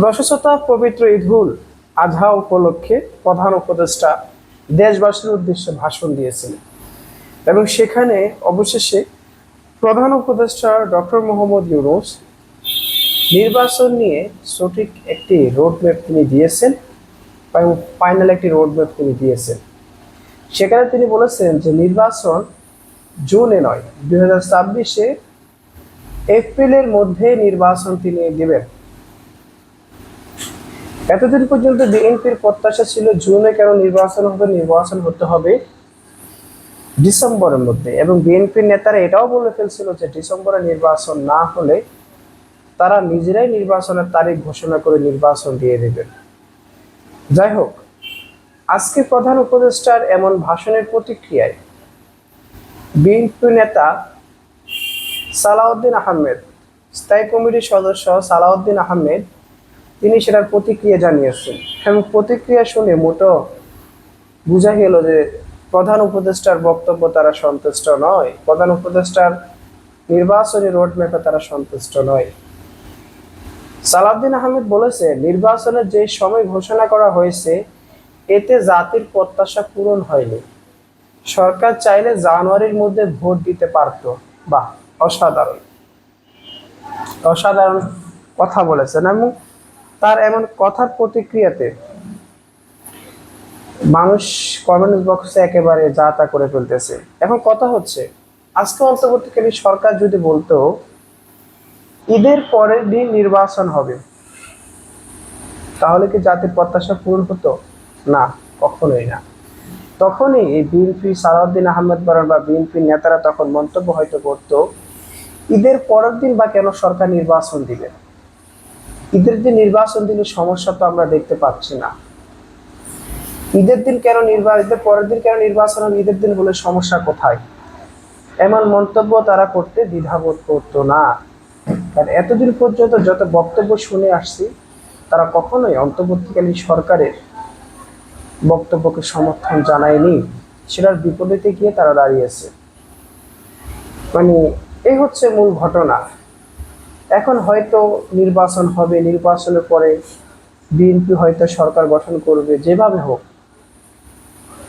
দশশতা পবিত্র ঈদুল আজহা উপলক্ষে প্রধান উপদেষ্টা দেশবাসীর উদ্দেশ্যে ভাষণ দিয়েছিলেন। এবং সেখানে অবশেষে প্রধান উপদেষ্টা ডক্টর মোহাম্মদ ইউনুস নির্বাচন নিয়ে সঠিক একটি রোডম্যাপ তিনি দিয়েছেন এবং ফাইনাল একটি রোডম্যাপ তিনি দিয়েছেন। সেখানে তিনি বলেছেন যে নির্বাচন জুনে নয়, দুই হাজার ছাব্বিশে এপ্রিলের মধ্যে নির্বাচন তিনি দেবেন। এতদিন পর্যন্ত বিএনপির প্রত্যাশা ছিল জুনে কেন নির্বাচন হবে, নির্বাচন হতে হবে ডিসেম্বরের মধ্যে। এবং বিএনপির নেতারা এটাও বলে ফেলছিল যে ডিসেম্বরে নির্বাচন না হলে তারা নিজেরাই নির্বাচনের তারিখ ঘোষণা করে নির্বাচন দিয়ে দেবেন। যাই হোক, আজকে প্রধান উপদেষ্টার এমন ভাষণের প্রতিক্রিয়ায় বিএনপি নেতা সালাউদ্দিন আহমেদ, স্থায়ী কমিটির সদস্য সালাউদ্দিন আহমেদ তিনি সেটার প্রতিক্রিয়া জানিয়েছেন এবং প্রতিক্রিয়া শুনে মোটো বোঝা গেল যে প্রধান উপদেষ্টার বক্তব্য তারা সন্তুষ্ট নয়। প্রধান উপদেষ্টার নির্বাচনী রোডম্যাপে তারা সন্তুষ্ট নয়। সালাউদ্দিন আহমেদ বলেছে নির্বাচনের যে সময় ঘোষণা করা হয়েছে, এতে জাতির প্রত্যাশা পূরণ হয়নি। সরকার চাইলে জানুয়ারির মধ্যে ভোট দিতে পারত। বা অসাধারণ। অসাধারণ কথা বলেছেন এবং তার এমন কথার প্রতিক্রিয়াতে মানুষ কমেন্ট বক্সে একেবারে যা তা করে ফেলতেছে। এখন কথা হচ্ছে, আজকে অন্তর্বর্তীকালীন সরকার যদি বলতো, ঈদের পরের দিন নির্বাচন হবে, তাহলে কি জাতির প্রত্যাশা পূরণ হতো? না, কখনোই না। তখনই এই বিএনপি সালাউদ্দিন আহমেদ বারান বা বিএনপি নেতারা তখন মন্তব্য হয়তো করতো, ঈদের পরের দিন বা কেন সরকার নির্বাচন দিবে? ঈদের দিন নির্বাচন দিলে সমস্যা তো আমরা দেখতে পাচ্ছি না। ঈদের দিন কেন নির্বাচন ঈদের পরের দিন কেন নির্বাচন ঈদের দিন বলে সমস্যা কোথায়? এমন মন্তব্য তারা করতে দ্বিধাবোধ করতো না। এতদিন পর্যন্ত যত বক্তব্য শুনে আসছি, তারা কখনোই অন্তর্বর্তীকালীন সরকারের বক্তব্যকে সমর্থন জানায়নি। সেটার বিপরীতে গিয়ে তারা দাঁড়িয়েছে। মানে এই হচ্ছে মূল ঘটনা। এখন হয়তো নির্বাচন হবে, নির্বাচনের পরে বিএনপি হয়তো সরকার গঠন করবে, যেভাবে হোক।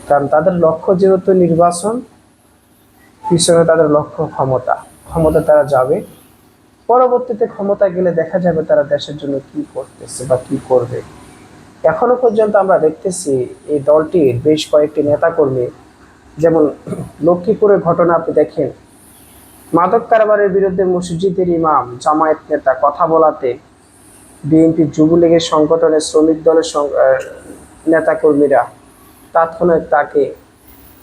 কারণ তাদের লক্ষ্য যেহেতু নির্বাচন, পিছনে তাদের লক্ষ্য ক্ষমতা ক্ষমতা তারা যাবে। পরবর্তীতে ক্ষমতা গেলে দেখা যাবে তারা দেশের জন্য কি করতেছে বা কি করবে। এখনও পর্যন্ত আমরা দেখতেছি এই দলটির বেশ কয়েকটি নেতাকর্মী, যেমন লক্ষ্মীপুরের ঘটনা আপনি দেখেন মাদক কারবারের বিরুদ্ধে মসজিদের ইমাম, জামায়াত নেতা কথা বলাতে বিএনপি যুবলীগের সংগঠনের শ্রমিক দলের নেতাকর্মীরা তাৎক্ষণিক তাকে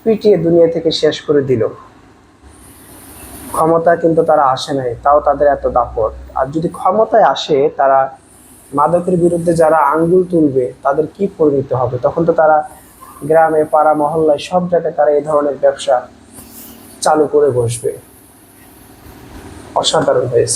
পিটিয়ে দুনিয়া থেকে শেষ করে দিল। ক্ষমতা কিন্তু তারা আসে নাই, তাও তাদের এত দাপট। আর যদি ক্ষমতায় আসে, তারা মাদকের বিরুদ্ধে যারা আঙ্গুল তুলবে, তাদের কি পরিণত হবে? তখন তো তারা গ্রামে, পাড়া, মহল্লায় সব জায়গায় তারা এই ধরনের ব্যবসা চালু করে বসবে। অসাধারণ হয়েছে।